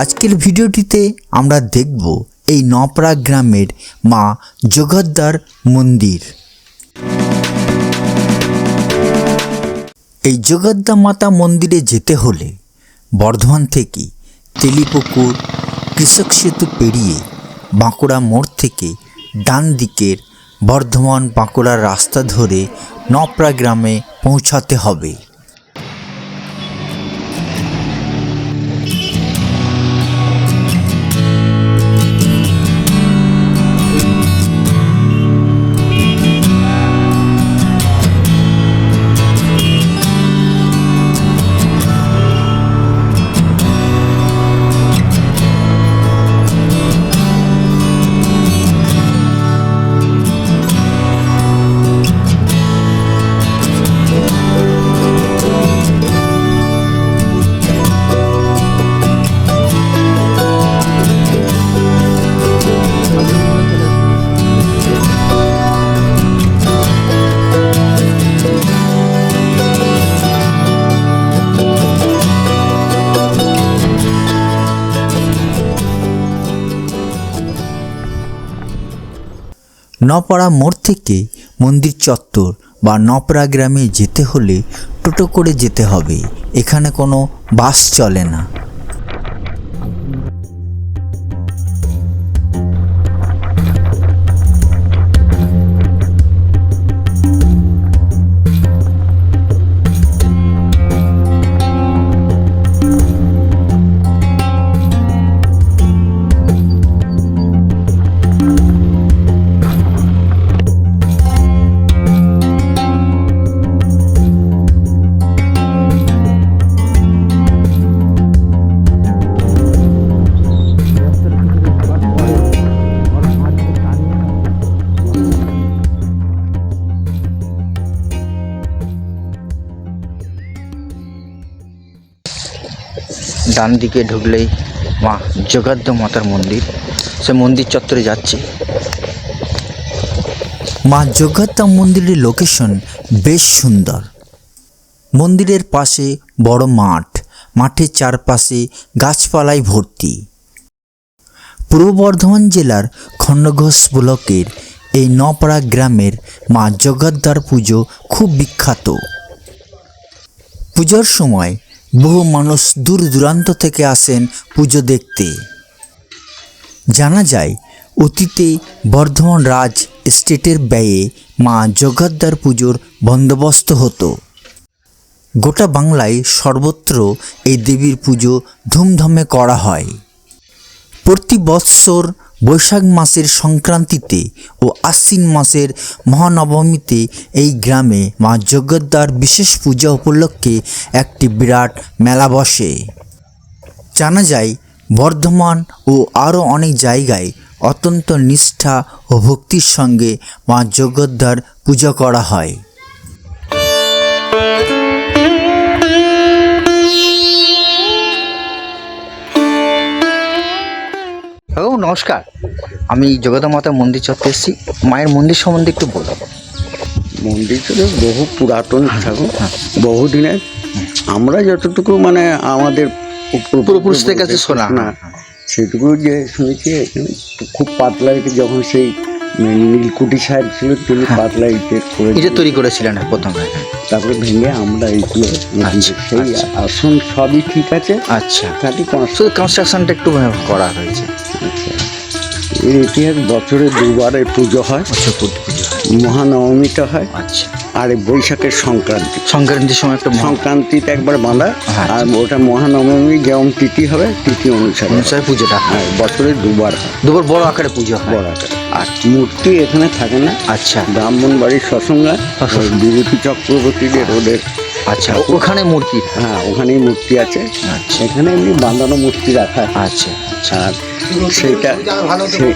আজকের ভিডিওটিতে আমরা দেখব এই নপরা গ্রামের মা জগদ্দার মন্দির। এই জগদ্দা মাতা মন্দিরে যেতে হলে বর্ধমান থেকে তেলিপুকুর কৃষক সেতু পেরিয়ে বাঁকুড়া মোড় থেকে ডান দিকের বর্ধমান বাঁকুড়ার রাস্তা ধরে নপরা গ্রামে পৌঁছাতে হবে। নপাড়া মোড় থেকে মন্দির চত্বর বা নপরা গ্রামে যেতে হলে টোটো করে যেতে হবে। এখানে কোনো বাস চলে না। ডান দিকে ঢুকলেই মা জগদ্দ মাতার মন্দির। সে মন্দির চত্বরে যাচ্ছি। মা জগদ্দা মন্দিরের লোকেশন বেশ সুন্দর। মন্দিরের পাশে বড় মাঠ। মাঠের চারপাশে গাছপালায় ভর্তি। পূর্ব বর্ধমান জেলার খণ্ডঘোষ ব্লকের এই নপাড়া গ্রামের মা জগদ্দার পুজো খুব বিখ্যাত। পুজোর সময় বহু মানুষ দূর দূরান্ত থেকে আসেন পুজো দেখতে। জানা যায়, অতীতে বর্ধমান রাজ স্টেটের ব্যয়ে মা জগদ্দার পুজোর বন্দোবস্ত হতো। গোটা বাংলায় সর্বত্র এই দেবীর পুজো ধুমধামে করা হয়। প্রতি বৎসর বৈশাখ মাসের সংক্রান্তিতে ও আশ্বিন মাসের মহানবমীতে এই গ্রামে মা জগদ্দার বিশেষ পূজা উপলক্ষে একটি বিরাট মেলা বসে। জানা যায়, বর্ধমান ও আরও অনেক জায়গায় অত্যন্ত নিষ্ঠা ও ভক্তির সঙ্গে মা জগদ্দার পূজা করা হয়। হ্যালো নমস্কার। আমি জগদা মাতা মন্দির চত্বরে এসেছি। মায়ের মন্দির সম্বন্ধে একটু বলো মন্দিরটা বহু পুরাতন ঠাকুর। বহু দিনের। আমরা যতটুকু মানে আমাদের পূর্ব- পূর্বপুরুষদের কাছে শোনা। না সেটুকু যে শুনেছি এখানে খুব পাতলা যখন সেই নীলকুটি সাহেব ছিল তিনি পাতলা ইটে করে তৈরি করেছিলেন প্রথমে। তারপরে ভেঙে আমরা এইগুলো আচ্ছা, সেই আচ্ছা। আসন সবই ঠিক আছে। আচ্ছা। খালি শুধু কনস্ট্রাকশনটা একটু করা হয়েছে। এর ইতিহাস বছরে দুবারে হয়। আচ্ছা পুজো হয়। মহানবমীটা হয়। আচ্ছা। আর বৈশাখের সংক্রান্তি। সংক্রান্তির সময় একটা সংক্রান্তিতে একবার বাঁধা হ্যাঁ। আর ওটা মহানবমী যেমন তিথি হবে তিথি অনুসারে। অনুসারে পুজোটা হয়। হ্যাঁ বছরে দুবার হয়। দুবার বড় আকারে পুজো হয়। বড় আকারে। আর মূর্তি এখানে থাকে না। আচ্ছা। ব্রাহ্মণ বাড়ির সসঙ্গা। বিভূতি চক্রবর্তীদের ওদের আচ্ছা ওখানে মূর্তি? হ্যাঁ ওখানেই মূর্তি আছে। আচ্ছা। এখানে এমনি বাঁধানো মূর্তি রাখা আছে। আচ্ছা আর সেইটা সেই-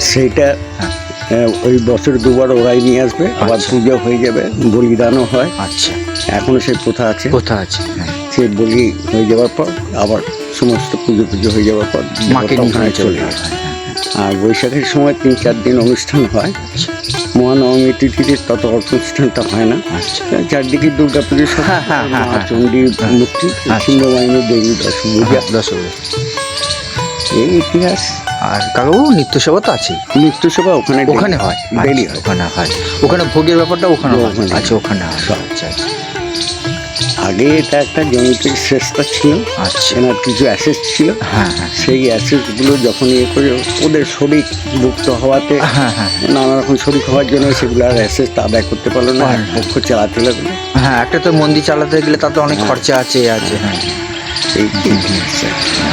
সেইটা আহ, ওই বছর দুবার ওরাই নিয়ে আসবে আবার আচ্ছা। পুজো হয়ে যাবে বলিদানও হয়। আচ্ছা। এখনও সেই প্রথা আছে। কোথায় আছে সে বলি হয়ে যাওয়ার পর আবার সমস্ত পুজো পুজো হয়ে যাওয়ার পর মাকে নিয়ে চলে যায় আসে। আর বৈশাখের সময় তিন চার দিন অনুষ্ঠান হয়। মহানবমী তিথিতে তত অনুষ্ঠানটা হয় না। আচ্ছা। চারদিকে দুর্গা পুজো হ্যাঁ, হ্যাঁ, হ্যাঁ, হ্যাঁ। চণ্ডী মূর্তি সিংহবাহিনী দেবী দশভূজা দশমী। এই ইতিহাস। আর কাকাবু নিত্য সেবা তো আছে নৃত্য সভা ওখানে ওখানে হয়? ডেলি আচ্ছা, হয়। ওখানে হয়। ওখানে ভোগের ব্যাপারটা ওখানে হয়? ওখানে। আচ্ছা ওখানে হয়। আচ্ছা আচ্ছা। আগে এটা একটা জমিতে শ্রেষ্ঠা ছিল। আচ্ছা। এনার কিছু অ্যাসেস ছিল। হ্যাঁ হ্যাঁ। সেই অ্যাসেসগুলো যখন ইয়ে করে ওদের শরিক মুক্ত হওয়াতে হ্যাঁ হ্যাঁ নানা রকম শরিক হওয়ার জন্য সেগুলো আর অ্যাসেস আদায় করতে পারল না। এক পক্ষ চালাতে লাগল। হ্যাঁ একটা তো মন্দির চালাতে গেলে তাতে অনেক খরচা আছে আছে হ্যাঁ। এই ইতিহাস।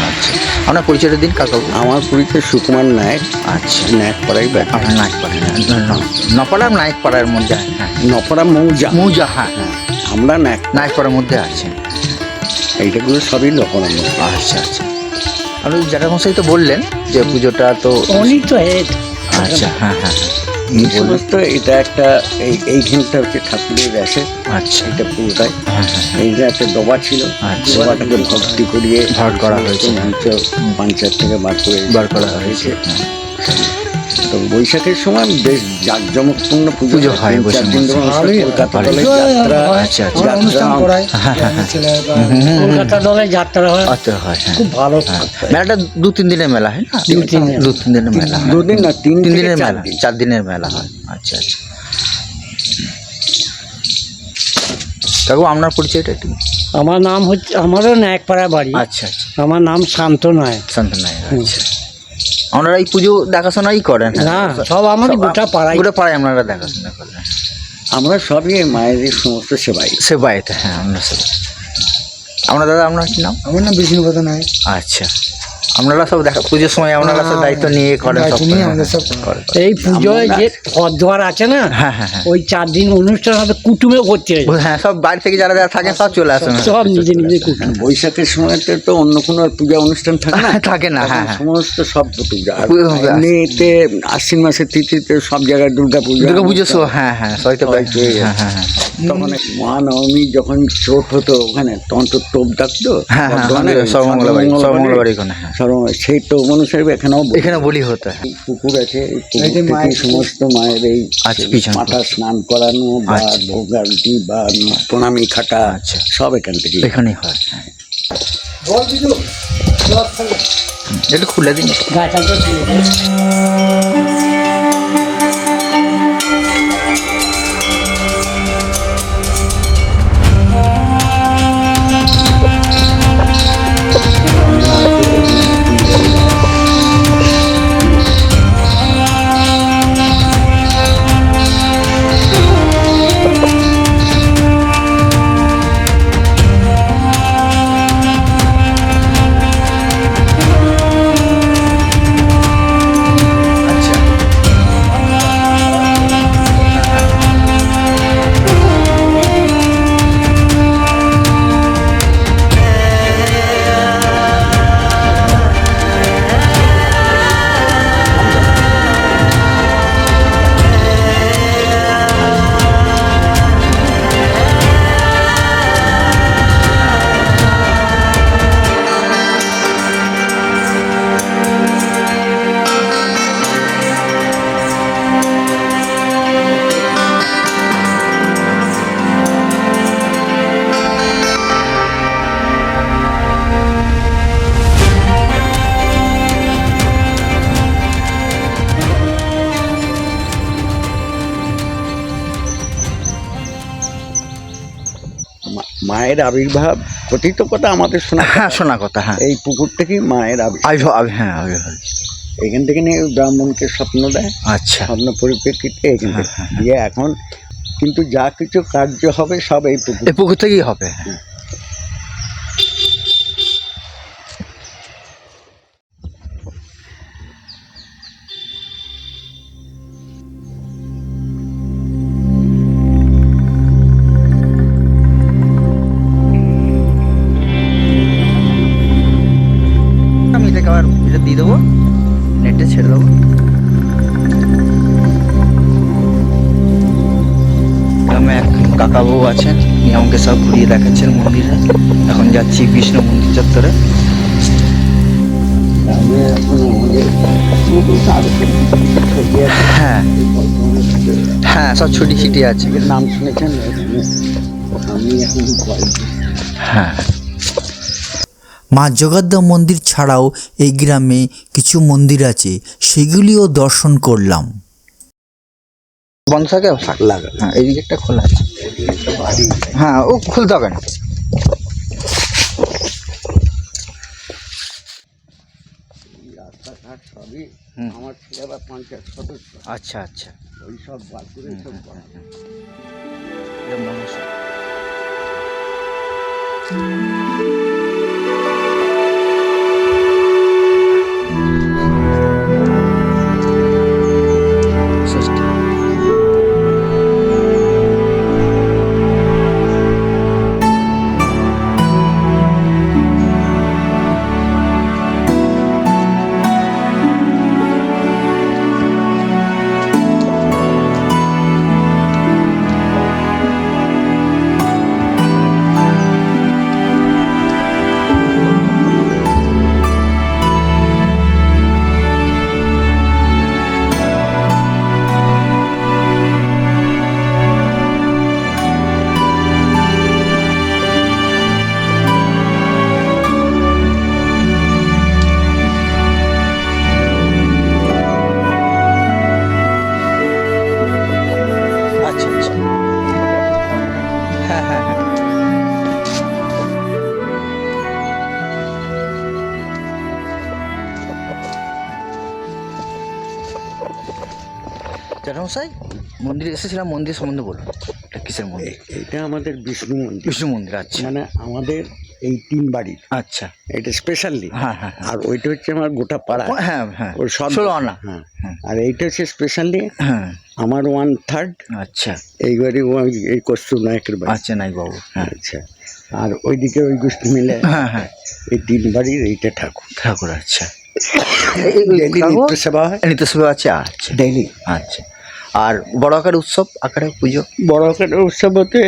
আচ্ছা আপনার পরিচয়টা দিন কাকাবু আমার পরিচয় সুকুমার নায়ক। আচ্ছা। নায়ক পাড়াই ব্যাপার আপনার নায়ক পাড়া নপাড়ার নায়ক পাড়ার মধ্যে হ্যাঁ নপরা মৌজা। মৌজা হ্যাঁ। হ্যাঁ আমরা নায়ক। নায়ক পাড়ার মধ্যে আছে। এইটাগুলো সবই লকড়া আচ্ছা আচ্ছা। আপনি জ্যাঠামশাই তো বললেন যে পুজোটা তো উনি তো হেড। আচ্ছা হ্যাঁ হ্যাঁ। সমস্ত এটা একটা এই এইখানটা হচ্ছে ঠাকুরের গ্যাসে আচ্ছা এটা পুরোটাই হ্যাঁ হ্যাঁ এই যে একটা ডবা ছিল আচ্ছা। ডবাটাকে ভর্তি করিয়ে ভরাট করা হয়েছে। পঞ্চায়েত থেকে বার করে বার করা হয়েছে হ্যাঁ। তো বৈশাখের সময় বেশ জাঁকজমকপূর্ণ পুজো পুজো হয় চার দিন ধরে কলকাতা আচ্ছা আচ্ছা। হ্যাঁ হ্যাঁ হ্যাঁ। দলে যাত্রা হয়? আচ্ছা হয় হ্যাঁ। খুব ভালো। হ্যাঁ মেলাটা দু তিন দিনের মেলা হয়? না দু তিন দু তিন দিনের মেলা হয়। দুদিন না তিন তিন দিনের মেলা দিন। চার দিনের মেলা হয়। আচ্ছা আচ্ছা। কাকু আপনার পরিচয়টা একটু আমার নাম হচ্ছে আমারও নায়কপাড়া বাড়ি। আচ্ছা আচ্ছা। আমার নাম শান্ত নায়ক শান্ত নায়ক আচ্ছা। আপনারা এই পুজো দেখাশোনাই করেন? হ্যাঁ? সব আমাদের গোটা পাড়ায় গোটা পাড়ায় আপনারা দেখাশোনা করেন। আমরা সবই মায়ের মায়েদের সমস্ত সেবাই। সেবাইতে হ্যাঁ আপনার সেবা আপনার দাদা আপনার কি নাম? আমার নাম বিষ্ণুপদ নায়ক। আচ্ছা। আপনারা সব দেখা পুজোর সময় আপনারা সব দায়িত্ব নিয়ে করেন সব দায়িত্ব নিয়ে করেন, আমাদের সব হ্যাঁ, এই পুজোয় যে ঘর আছে না হ্যাঁ হ্যাঁ হ্যাঁ। ওই চার দিন অনুষ্ঠান হবে কুটুমে করতে হ্যাঁ। সব বাইরে থেকে যারা যারা থাকেন সব চলে আসেন সব নিজে নিজে কুটুম। বৈশাখের সময়তে তো অন্য কোনো আর পূজা অনুষ্ঠান থাকে না? থাকে না হ্যাঁ হ্যাঁ। সমস্ত সব পূজা এমনিতে আশ্বিন মাসের তিথিতে সব জায়গায় দুর্গা পূজা দুর্গা পুজো সব হ্যাঁ হ্যাঁ সবাই তো হ্যাঁ হ্যাঁ হ্যাঁ। তখন মহানবমী যখন চোট হতো ওখানে তখন তো টোপ ডাকতো। হ্যাঁ হ্যাঁ সর্বমঙ্গলবারে সর্বমঙ্গলবাড়ি হ্যাঁ সেই তো মানুষের এখানেও এখানে বলি হতো পুকুর আছে এই সমস্ত মায়ের এই আচ্ছা, মাথা স্নান করানো বা ভোগান্তি বা প্রণামী খাটা আছে সব এখান থেকে এখানেই হয়। হ্যাঁ একটু খুলে দিন। মায়ের আবির্ভাব কথিত কথা আমাদের শোনা হ্যাঁ শোনা কথা হ্যাঁ। এই পুকুর থেকেই মায়ের আবির্ভাব। আবির্ভাব আবি- হ্যাঁ আবির্ভাব। এখান থেকে নিয়ে ব্রাহ্মণকে স্বপ্ন দেয় আচ্ছা। স্বপ্ন পরিপ্রেক্ষিতে এখান থেকে। হ্যাঁ, দিয়ে এখন কিন্তু যা কিছু কার্য হবে সব এই পুকুর এই পুকুর থেকেই হবে হ্যাঁ। কাকাবাবু আছেন উনি আমাকে সব ঘুরিয়ে দেখাচ্ছেন মন্দিরে। এখন যাচ্ছি কৃষ্ণ মন্দির চত্বরে। হ্যাঁ হ্যাঁ সব ছুটি ছিটি আছে। নাম শুনেছেন? হ্যাঁ। মা জগদ্দা মন্দির ছাড়াও এই গ্রামে কিছু মন্দির আছে সেগুলিও দর্শন করলাম। বন্ধ থাকে লাগা হ্যাঁ এই দিকটা খোলা আছে। হ্যাঁ ও খুলতে হবে না। আমার ছেলেরা পঞ্চায়েত সদস্য। আচ্ছা আচ্ছা। ওই সব বার করে সব করা। জ্যাঠামশাই মন্দিরে এসেছিলাম মন্দির সম্বন্ধে বলুন। এটা কিসের মন্দির? এটা আমাদের বিষ্ণু মন্দির। বিষ্ণু মন্দির আচ্ছা। মানে আমাদের এই তিন বাড়ির আচ্ছা। এটা স্পেশালি হ্যাঁ হ্যাঁ হ্যাঁ। আর ওইটা হচ্ছে আমার গোটা পাড়া। হ্যাঁ হ্যাঁ। ওর সব আনা। হ্যাঁ। হুম। আর এইটা হচ্ছে স্পেশালি হ্যাঁ। আমার ওয়ান থার্ড আচ্ছা। এই বাড়ি ওই- এই কস্তুর নায়কের বাড়ি। আচ্ছা নাই বাবু হ্যাঁ। আচ্ছা। আর ওইদিকে ওই গোষ্ঠী মিলে হ্যাঁ হ্যাঁ। এই তিন বাড়ির এইটা ঠাকুর। ঠাকুর আচ্ছা। নিত্য সেবা হয়। নিত্যসেবা আছে আচ্ছা। ডেইলি আচ্ছা। আর বড় আকার উৎসব আকারে পুজো? বড় আকারের উৎসব হতে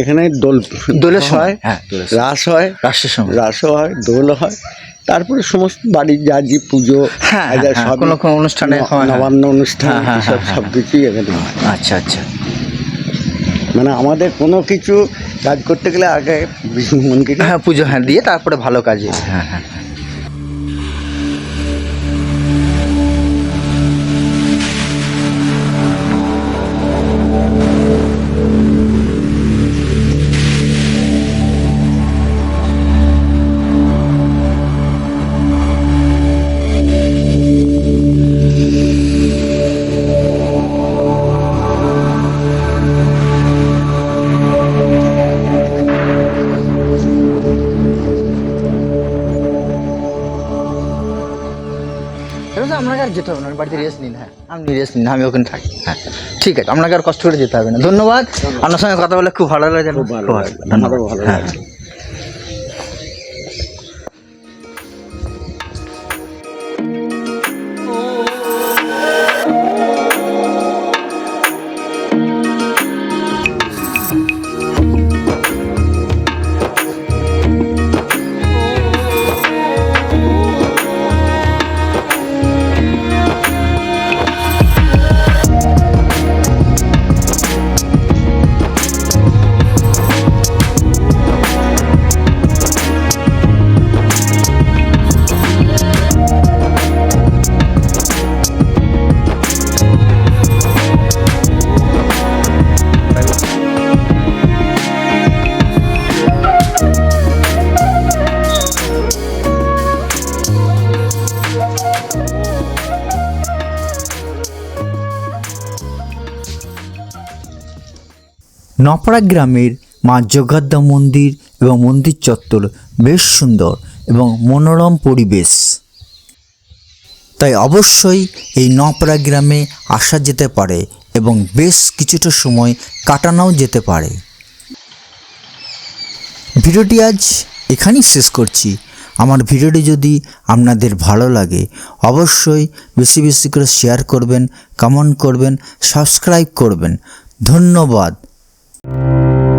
এখানে দোল সময় হয় হ্যাঁ রাস হয় রাষ্ট্রের সময়। রাসও হয় দোল হয়। তারপরে সমস্ত বাড়ির যা যে পুজো হ্যাঁ, আজার হ্যাঁ, কোনো কোনো অনুষ্ঠানে হয়, হ্যাঁ। নবান্ন অনুষ্ঠান হ্যাঁ, হ্যাঁ, সব হ্যাঁ, সব কিছুই এখানে হয়। আচ্ছা আচ্ছা। মানে আমাদের কোনো কিছু কাজ করতে গেলে আগে বিষ্ণু মন্দিরে হ্যাঁ পুজো হ্যাঁ দিয়ে তারপরে ভালো কাজে হ্যাঁ হ্যাঁ। যেতে হবে না বাড়িতে রেস্ট নিন হ্যাঁ। আপনি রেস্ট নিন আমি ওখানে থাকি হ্যাঁ। ঠিক আছে আপনাকে আর কষ্ট করে যেতে হবে না। ধন্যবাদ। আপনার সঙ্গে কথা বলে খুব ভালো লাগে খুব ভালো ধন্যবাদ। ভালো হ্যাঁ। নপাড়া গ্রামের মা জগদ্দা মন্দির এবং মন্দির চত্বর বেশ সুন্দর এবং মনোরম পরিবেশ। তাই অবশ্যই এই নপাড়া গ্রামে আসা যেতে পারে এবং বেশ কিছুটা সময় কাটানোও যেতে পারে। ভিডিওটি আজ এখানেই শেষ করছি। আমার ভিডিওটি যদি আপনাদের ভালো লাগে, অবশ্যই বেশি বেশি করে শেয়ার করবেন কমেন্ট করবেন সাবস্ক্রাইব করবেন। ধন্যবাদ। Thank you.